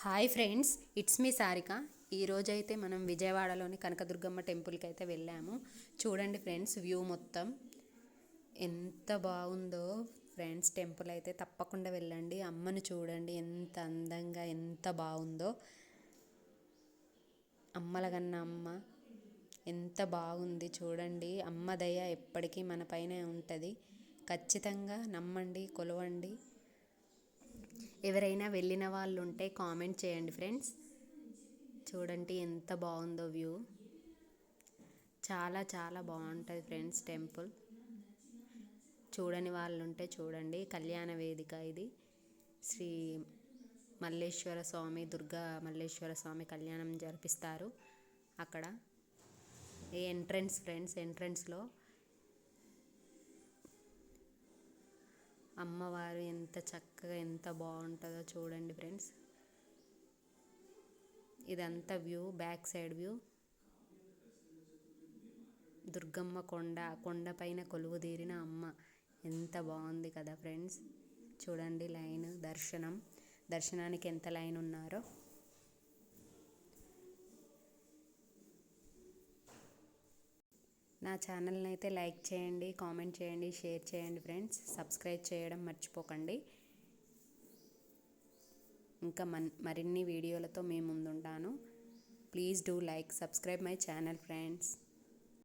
Hi friends it's me Sarika. ఈరోజైతే మనం విజయవాడలోని కనకదుర్గమ్మ టెంపుల్కి అయితే వెళ్ళాము. చూడండి ఫ్రెండ్స్ వ్యూ మొత్తం. ఎంత బాగుందో ఫ్రెండ్స్ టెంపుల్ అయితే తప్పకుండా వెళ్ళండి. అమ్మను చూడండి ఎంత అందంగా ఎంత బాగుందో. అమ్మలగన్న అమ్మ ఎంత బాగుంది చూడండి. అమ్మ దయ ఎప్పటికీ మన పైనే ఉంటుంది. ఖచ్చితంగా నమ్మండి కొలవండి. ఎవరైనా వెళ్ళిన వాళ్ళు ఉంటే కామెంట్ చేయండి ఫ్రెండ్స్. చూడండి ఎంత బాగుందో వ్యూ. చాలా చాలా బాగుంటుంది ఫ్రెండ్స్ టెంపుల్. చూడని వాళ్ళు ఉంటే చూడండి. కళ్యాణ వేదిక ఇది. శ్రీ మల్లేశ్వర స్వామి దుర్గా మల్లేశ్వర స్వామి కళ్యాణం జరిపిస్తారు. అక్కడ ఏ ఎంట్రన్స్ ఫ్రెండ్స్ ఎంట్రన్స్లో అమ్మవారు ఎంత చక్కగా ఎంత బాగుంటుందో చూడండి ఫ్రెండ్స్. ఇదంతా view back side view. Durgamma కొండ కొండ పైన కొలువు తీరిన అమ్మ. ఎంత బాగుంది కదా ఫ్రెండ్స్. చూడండి లైన్ దర్శనం. దర్శనానికి ఎంత లైన్ ఉన్నారో. నా ఛానల్ని అయితే లైక్ చేయండి కామెంట్ చేయండి షేర్ చేయండి ఫ్రెండ్స్. సబ్స్క్రైబ్ చేయడం మర్చిపోకండి. ఇంకా మన్ మరిన్ని వీడియోలతో మేము ముందుంటాను. Please do like subscribe my channel friends.